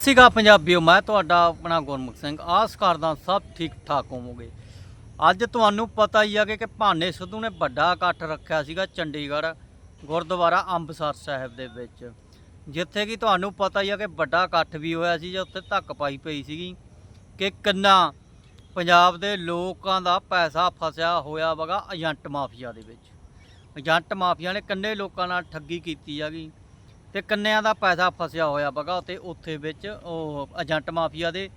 ਸੀਗਾ ਪੰਜਾਬੀਓ, ਮੈਂ ਤੁਹਾਡਾ ਆਪਣਾ ਗੁਰਮੁਖ ਸਿੰਘ। ਆਸ ਕਰਦਾ ਸਭ ਠੀਕ ਠਾਕ ਹੋਵੋਗੇ। ਅੱਜ ਤੁਹਾਨੂੰ ਪਤਾ ਹੀ ਆ ਕਿ ਕਿ ਭਾਨੇ ਸਿੱਧੂ ਨੇ ਵੱਡਾ ਇਕੱਠ ਰੱਖਿਆ ਸੀਗਾ ਚੰਡੀਗੜ੍ਹ ਗੁਰਦੁਆਰਾ ਅੰਬਸਰ ਸਾਹਿਬ ਦੇ ਵਿੱਚ। ਜਿੱਥੇ ਕਿ ਤੁਹਾਨੂੰ ਪਤਾ ਹੀ ਆ ਕਿ ਵੱਡਾ ਇਕੱਠ ਵੀ ਹੋਇਆ ਸੀ, ਜਾਂ ਉੱਥੇ ਧੱਕ ਪਾਈ ਪਈ ਸੀਗੀ ਕਿ ਕਿੰਨਾ ਪੰਜਾਬ ਦੇ ਲੋਕਾਂ ਦਾ ਪੈਸਾ ਫਸਿਆ ਹੋਇਆ ਵਗਾ ਏਜੰਟ ਮਾਫੀਆ ਦੇ ਵਿੱਚ। ਏਜੰਟ ਮਾਫੀਆ ਨੇ ਕਿੰਨੇ ਲੋਕਾਂ ਨਾਲ ਠੱਗੀ ਕੀਤੀ ਹੈਗੀ। ਤੇ ਕੰਨਿਆਂ ਦਾ ਪੈਸਾ ਫਸਿਆ ਹੋਇਆ ਬਗਾ ਤੇ ਉੱਥੇ ਵਿੱਚ ਉਹ ਏਜੰਟ ਮਾਫੀਆ ਦੇ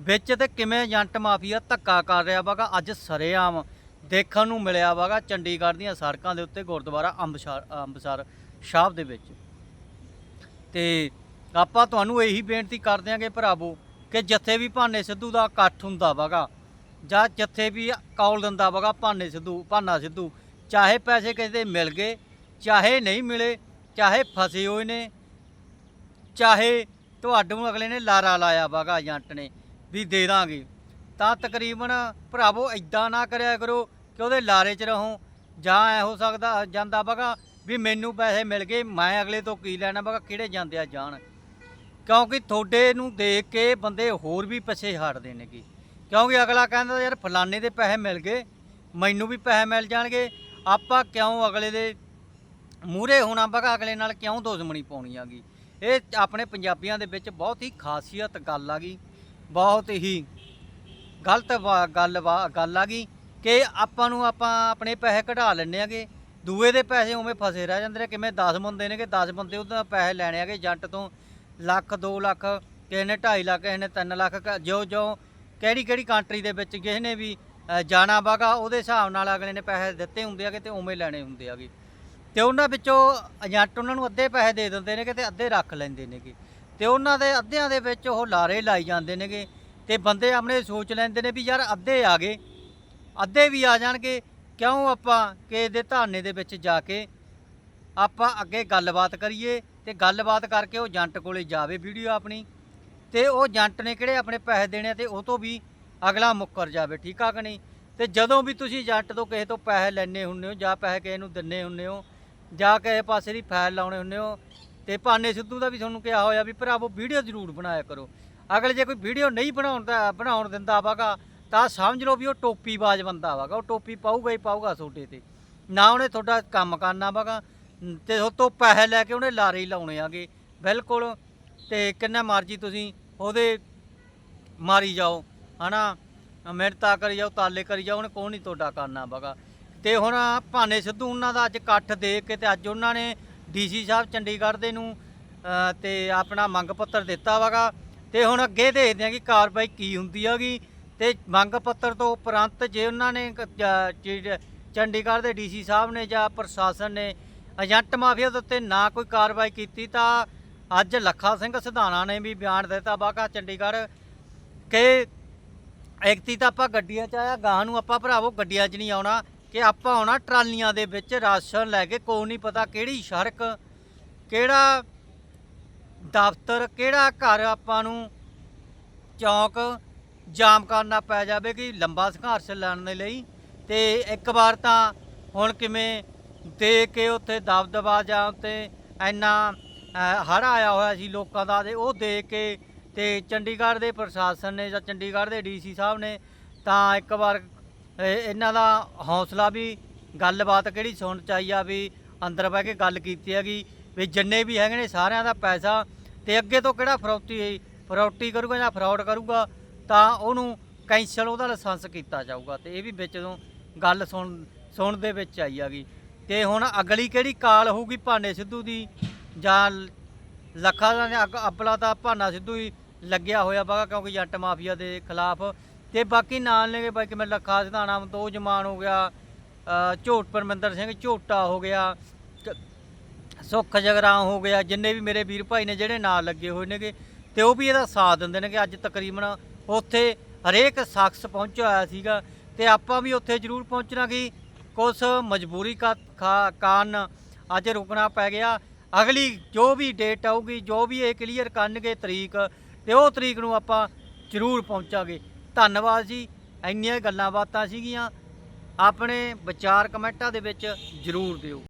ਵਿੱਚ ਤੇ ਕਿਵੇਂ ਏਜੰਟ ਮਾਫੀਆ ਧੱਕਾ ਕਰ ਰਿਹਾ ਬਗਾ, ਅੱਜ ਸਰੇਆਮ ਦੇਖਣ ਨੂੰ ਮਿਲਿਆ ਬਗਾ ਚੰਡੀਗੜ੍ਹ ਦੀਆਂ ਸੜਕਾਂ ਦੇ ਉੱਤੇ ਗੁਰਦੁਆਰਾ ਅੰਬਸਰ ਅੰਬਸਰ ਸਾਹਿਬ ਦੇ ਵਿੱਚ। ਤੇ ਆਪਾਂ ਤੁਹਾਨੂੰ ਇਹੀ ਬੇਨਤੀ ਕਰਦੇ ਆਂਗੇ ਭਰਾਵੋ ਕਿ ਜਿੱਥੇ ਵੀ ਭਾਨੇ ਸਿੱਧੂ ਦਾ ਇਕੱਠ ਹੁੰਦਾ ਵਗਾ ਜਾਂ ਜਿੱਥੇ ਵੀ ਕੌਲ ਦਿੰਦਾ ਵਗਾ ਭਾਨੇ ਸਿੱਧੂ, ਭਾਨਾ ਸਿੱਧੂ, ਚਾਹੇ ਪੈਸੇ ਕਿਸੇ ਦੇ ਮਿਲ ਗਏ, ਚਾਹੇ ਨਹੀਂ ਮਿਲੇ ਚਾਹੇ ਫਸੇ ਹੋਏ ਨੇ, ਚਾਹੇ ਤੁਹਾਨੂੰ ਅਗਲੇ ਨੇ ਲਾਰਾ ਲਾਇਆ ਵਾਗਾ ਏਜੰਟ ਨੇ ਵੀ ਦੇ ਦਾਂਗੇ। ਤਾਂ ਤਕਰੀਬਨ ਭਰਾਵੋ ਇਦਾਂ ਨਾ ਕਰਿਆ ਕਰੋ ਕਿ ਉਹਦੇ ਲਾਰੇ 'ਚ ਰਹੋ। ਜਾਂ ਐ ਹੋ ਸਕਦਾ, ਜਾਂਦਾ ਵਗਾ ਵੀ ਮੈਨੂੰ ਪੈਸੇ ਮਿਲ ਗਏ, ਮੈਂ ਅਗਲੇ ਤੋਂ ਕੀ ਲੈਣਾ ਵਗਾ ਕਿਹੜੇ ਜਾਂਦੇ ਆ ਜਾਣ। ਕਿਉਂਕਿ ਤੁਹਾਡੇ ਨੂੰ ਦੇਖ ਕੇ ਬੰਦੇ ਹੋਰ ਵੀ ਪਿੱਛੇ ਹਟਦੇ ਨੇਗੇ। ਕਿਉਂਕਿ ਅਗਲਾ ਕਹਿੰਦਾ ਯਾਰ, ਫਲਾਣੇ ਦੇ ਪੈਸੇ ਮਿਲ ਗਏ, ਮੈਨੂੰ ਵੀ ਪੈਸੇ ਮਿਲ ਜਾਣਗੇ, ਆਪਾਂ ਕਿਉਂ ਅਗਲੇ ਦੇ ਮੂਹਰੇ ਹੋਣਾ ਬਗਾ ਅਗਲੇ ਨਾਲ ਕਿਉਂ ਦੁਸ਼ਮਣੀ ਪਾਉਣੀ ਆਗੀ? ਇਹ ਆਪਣੇ ਪੰਜਾਬੀਆਂ ਦੇ ਵਿੱਚ ਬਹੁਤ ਹੀ ਖਾਸੀਅਤ ਗੱਲ ਆ ਆਗੀ ਬਹੁਤ ਹੀ ਗਲਤ ਵਾ- ਗੱਲ ਵਾ- ਗੱਲ ਆਗੀ ਕਿ ਆਪਾਂ ਨੂੰ ਆਪਾਂ ਆਪਣੇ ਪੈਸੇ ਕਢਾ ਲੈਣੇ ਆਗੇ ਦੂਏ ਦੇ ਪੈਸੇ ਉਵੇਂ ਫਸੇ ਰਹਿ ਜਾਂਦੇ ਨੇ ਕਿਵੇਂ 10 ਬੰਦੇ ਨੇ ਕਿ 10 ਬੰਦੇ ਉਹਦਾ ਪੈਸੇ ਲੈਣੇ ਆਗੇ ਜੰਟ ਤੋਂ ਲੱਖ 2 ਲੱਖ ਕਿਸੇ ਨੇ 2.5 ਲੱਖ ਕਿਸੇ ਨੇ 3 ਲੱਖ ਕ- ਜੋ ਜਿਉਂ ਕਿਹੜੀ ਕਿਹੜੀ ਕੰਟਰੀ ਦੇ ਵਿੱਚ ਕਿਸੇ ਨੇ ਵੀ ਅ, ਜਾਣਾ ਬਾਗਾ ਉਹਦੇ ਹਿਸਾਬ ਨਾਲ ਅਗਲੇ ਨੇ ਪੈਸੇ ਦਿੱਤੇ ਹੁੰਦੇ ਆਗੇ ਤੇ ਉਵੇਂ ਲੈਣੇ ਹੁੰਦੇ ਆਗੇ। ਤੇ ਉਹਨਾਂ ਵਿੱਚੋਂ ਏਜੰਟ ਉਹਨਾਂ ਨੂੰ ਅੱਧੇ ਪੈਸੇ ਦੇ ਦਿੰਦੇ ਨੇ ਕਿ ਤੇ ਅੱਧੇ ਰੱਖ ਲੈਂਦੇ ਨੇਗੇ। ਤੇ ਉਹਨਾਂ ਦੇ ਅੱਧਿਆਂ ਦੇ ਵਿੱਚ ਉਹ ਲਾਰੇ ਲਾਈ ਜਾਂਦੇ ਨੇਗੇ ਤੇ ਬੰਦੇ ਆਪਣੇ ਸੋਚ ਲੈਂਦੇ ਨੇ ਵੀ ਯਾਰ ਅੱਧੇ ਆ ਗਏ, ਅੱਧੇ ਵੀ ਆ ਜਾਣਗੇ, ਕਿਉਂ ਆਪਾਂ ਕਿਸੇ ਦੇ ਧਾਨੇ ਦੇ ਵਿੱਚ ਜਾ ਕੇ ਆਪਾਂ ਅੱਗੇ ਗੱਲਬਾਤ ਕਰੀਏ ਤੇ ਗੱਲਬਾਤ ਕਰਕੇ ਉਹ ਏਜੰਟ ਕੋਲੇ ਜਾਵੇ ਵੀਡੀਓ ਆਪਣੀ। ਤੇ ਉਹ ਏਜੰਟ ਨੇ ਕਿਹੜੇ ਆਪਣੇ ਪੈਸੇ ਦੇਣੇ ਆ ਤੇ ਉਹ ਤੋਂ ਵੀ ਅਗਲਾ ਮੁੱਕਰ ਜਾਵੇ, ਠੀਕ ਆ ਕਿ ਨਹੀਂ? ਤੇ ਜਦੋਂ ਵੀ ਤੁਸੀਂ ਏਜੰਟ ਤੋਂ ਕਿਸੇ ਤੋਂ ਪੈਸੇ ਲੈਣੇ ਹੁੰਦੇ ਹੋ ਜਾਂ ਪੈਸੇ ਕਿਸੇ ਨੂੰ ਦਿੰਨੇ ਹੁੰਦੇ ਹੋ ਜਾਂ ਕਿਸੇ ਪਾਸੇ ਦੀ ਫਾਈਲ ਲਾਉਣੇ ਹੁੰਦੇ ਹੋ ਤੇ ਭਾਨੇ ਸਿੱਧੂ ਦਾ ਵੀ ਤੁਹਾਨੂੰ ਕਿਹਾ ਹੋਇਆ ਵੀ ਭਰਾਵੋ ਵੀਡੀਓ ਜ਼ਰੂਰ ਬਣਾਇਆ ਕਰੋ। ਅਗਲੇ ਜੇ ਕੋਈ ਵੀਡੀਓ ਨਹੀਂ ਬਣਾਉਣ ਦਾ, ਬਣਾਉਣ ਦਿੰਦਾ ਵਾਗਾ, ਤਾਂ ਸਮਝ ਲਓ ਵੀ ਉਹ ਟੋਪੀ ਬਾਜ਼ ਬੰਦਾ ਵਾਗਾ, ਉਹ ਟੋਪੀ ਪਾਊਗਾ ਹੀ ਪਾਊਗਾ ਤੁਹਾਡੇ ਤੇ। ਨਾ ਉਹਨੇ ਤੁਹਾਡਾ ਕੰਮ ਕਰਨਾ ਵਾਗਾ, ਤੇ ਉਹ ਤੋਂ ਪੈਸੇ ਲੈ ਕੇ ਉਹਨੇ ਲਾਰੇ ਹੀ ਲਾਉਣੇ ਆਗੇ, ਬਿਲਕੁਲ। ਤੇ ਕਿੰਨਾ ਮਰਜ਼ੀ ਤੁਸੀਂ ਉਹਦੇ ਮਾਰੀ ਜਾਓ, ਹਨਾ? ਮਿਹਨਤਾਂ ਕਰੀ ਜਾਓ, ਤਾਲੇ ਕਰੀ ਜਾਓ, ਉਹਨੇ ਕੋਈ ਨਹੀਂ ਤੁਹਾਡਾ ਕਰਨਾ ਵਾਗਾ। ਤੇ ਹੁਣ ਭਾਨੇ ਸਿੱਧੂ ਉਹਨਾਂ ਦਾ ਅੱਜ ਇਕੱਠ ਦੇ ਕੇ ਤੇ ਅੱਜ ਉਹਨਾਂ ਨੇ ਡੀਸੀ ਸਾਹਿਬ ਚੰਡੀਗੜ੍ਹ ਦੇ ਨੂੰ ਅ, ਤੇ ਆਪਣਾ ਮੰਗ ਪੱਤਰ ਦਿੱਤਾ ਵਾਗਾ। ਤੇ ਹੁਣ ਅੱਗੇ ਦੇਖਦੇ ਆ ਕਿ ਕਾਰਵਾਈ ਕੀ ਹੁੰਦੀ ਹੈਗੀ। ਤੇ ਮੰਗ ਪੱਤਰ ਤੋਂ ਉਪਰੰਤ ਜੇ ਉਹਨਾਂ ਨੇ ਚੰਡੀਗੜ੍ਹ ਦੇ ਡੀਸੀ ਸਾਹਿਬ ਨੇ ਜਾਂ ਪ੍ਰਸ਼ਾਸਨ ਨੇ ਏਜੰਟ ਮਾਫੀਆ ਦੇ ਉੱਤੇ ਨਾ ਕੋਈ ਕਾਰਵਾਈ ਕੀਤੀ ਤਾਂ ਅੱਜ ਲੱਖਾ ਸਿੰਘ ਸਿਧਾਣਾ ਨੇ ਵੀ ਬਿਆਨ ਦਿੱਤਾ ਵਾਗਾ ਚੰਡੀਗੜ੍ਹ ਕਿ ਐਕਤੀ ਤਾਂ ਆਪਾਂ ਗੱਡੀਆਂ 'ਚ ਆਇਆ ਗਾਂ ਨੂੰ ਆਪਾਂ ਭਰਾਵੋ ਗੱਡੀਆਂ 'ਚ ਨਹੀਂ ਆਉਣਾ। ਕਿ ਆਪਾਂ ਆਉਣਾ ਟਰਾਲੀਆਂ ਦੇ ਵਿੱਚ ਰਾਸ਼ਨ ਲੈ ਕੇ ਕੋਈ ਨਹੀਂ ਪਤਾ ਕਿਹੜੀ ਸੜਕ, ਕਿਹੜਾ ਦਫ਼ਤਰ, ਕਿਹੜਾ ਘਰ ਆਪਾਂ ਨੂੰ ਚੌਂਕ ਜਾਮ ਕਰਨਾ ਪੈ ਜਾਵੇ ਕਿ ਲੰਬਾ ਸੰਘਰਸ਼ ਲੜਨ ਦੇ ਲਈ। ਤੇ ਇੱਕ ਵਾਰ ਤਾਂ ਹੁਣ ਕਿਵੇਂ ਦੇ ਕੇ ਉੱਥੇ ਦਬਦਬਾ ਜਾਂ ਉੱਤੇ ਇੰਨਾ ਹੜ ਆਇਆ ਹੋਇਆ ਸੀ ਲੋਕਾਂ ਦਾ ਤੇ ਉਹ ਦੇ ਕੇ ਤੇ ਚੰਡੀਗੜ੍ਹ ਦੇ ਪ੍ਰਸ਼ਾਸਨ ਨੇ ਜਾਂ ਚੰਡੀਗੜ੍ਹ ਦੇ ਡੀਸੀ ਸਾਹਿਬ ਨੇ ਤਾਂ ਇੱਕ ਵਾਰ ਇਹਨਾਂ ਦਾ ਹੌਸਲਾ ਵੀ, ਗੱਲਬਾਤ ਕਿਹੜੀ ਸੁਣ ਚਾਹੀ ਆ ਵੀ ਅੰਦਰ ਬਹਿ ਕੇ ਗੱਲ ਕੀਤੀ ਹੈਗੀ, ਵੀ ਜਿੰਨੇ ਵੀ ਹੈਗੇ ਨੇ ਸਾਰਿਆਂ ਦਾ ਪੈਸਾ ਤੇ ਅੱਗੇ ਤੋਂ ਕਿਹੜਾ ਫਰੌਤੀ ਫਰੌਤੀ ਕਰੂਗਾ ਜਾਂ ਫਰਾਡ ਕਰੂਗਾ, ਤਾਂ ਉਹਨੂੰ ਕੈਂਸਲ ਉਹਦਾ ਲਾਇਸੈਂਸ ਕੀਤਾ ਜਾਊਗਾ ਤੇ ਇਹ ਵੀ ਵਿੱਚ ਤੋਂ ਗੱਲ ਸੁਣ ਸੁਣ ਦੇ ਵਿੱਚ ਆਈ ਹੈਗੀ। ਤੇ ਹੁਣ ਅਗਲੀ ਕਿਹੜੀ ਕਾਲ ਹੋਊਗੀ ਭਾਨੇ ਸਿੱਧੂ ਦੀ? ਜਾਂ ਲੱਖਾਂ ਦਾ ਨੇ ਅੱਗ ਅਬਲਾ ਤਾਂ ਭਾਨਾ ਸਿੱਧੂ ਹੀ ਲੱਗਿਆ ਹੋਇਆ ਵਾ ਕਿਉਂਕਿ ਜੱਟ ਮਾਫੀਆ ਦੇ ਖਿਲਾਫ ਤੇ ਬਾਕੀ ਨਾਲ ਨੇ ਬਾਈ ਕਿਵੇਂ ਲੱਖਾ ਸਿਧਾਣਾ, ਦੋ ਜਮਾਨ ਹੋ ਗਿਆ ਝੋਟ ਪਰਮਿੰਦਰ ਸਿੰਘ, ਝੋਟਾ ਹੋ ਗਿਆ ਕ- ਸੁੱਖ ਜਗਰਾਂ ਹੋ ਗਿਆ, ਜਿੰਨੇ ਵੀ ਮੇਰੇ ਵੀਰ ਭਾਈ ਨੇ ਜਿਹੜੇ ਨਾਲ ਲੱਗੇ ਹੋਏ ਨੇਗੇ ਤੇ ਉਹ ਵੀ ਇਹਦਾ ਸਾਥ ਦਿੰਦੇ ਨੇ ਕਿ ਅੱਜ ਤਕਰੀਬਨ ਉੱਥੇ ਹਰੇਕ ਸ਼ਖਸ ਪਹੁੰਚਿਆ ਹੋਇਆ ਸੀਗਾ ਤੇ ਆਪਾਂ ਵੀ ਉੱਥੇ ਜ਼ਰੂਰ ਪਹੁੰਚਣਾ ਕਿ ਕੁਛ ਮਜਬੂਰੀ ਕਾ, ਖਾ- ਕਾਰਨ ਅੱਜ ਰੁਕਣਾ ਪੈ ਗਿਆ। ਅਗਲੀ ਜੋ ਵੀ ਡੇਟ ਆਊਗੀ, ਜੋ ਵੀ ਇਹ ਕਲੀਅਰ ਕਰਨਗੇ ਤਰੀਕ, ਤੇ ਉਹ ਤਰੀਕ ਨੂੰ ਆਪਾਂ ਜ਼ਰੂਰ ਪਹੁੰਚਾਂਗੇ। ਧੰਨਵਾਦ ਜੀ ਇੰਨੀਆਂ ਗੱਲਾਂ ਬਾਤਾਂ ਸੀਗੀਆਂ। ਆਪਣੇ ਵਿਚਾਰ ਕਮੈਂਟਾਂ ਦੇ ਵਿੱਚ ਜ਼ਰੂਰ ਦਿਓ।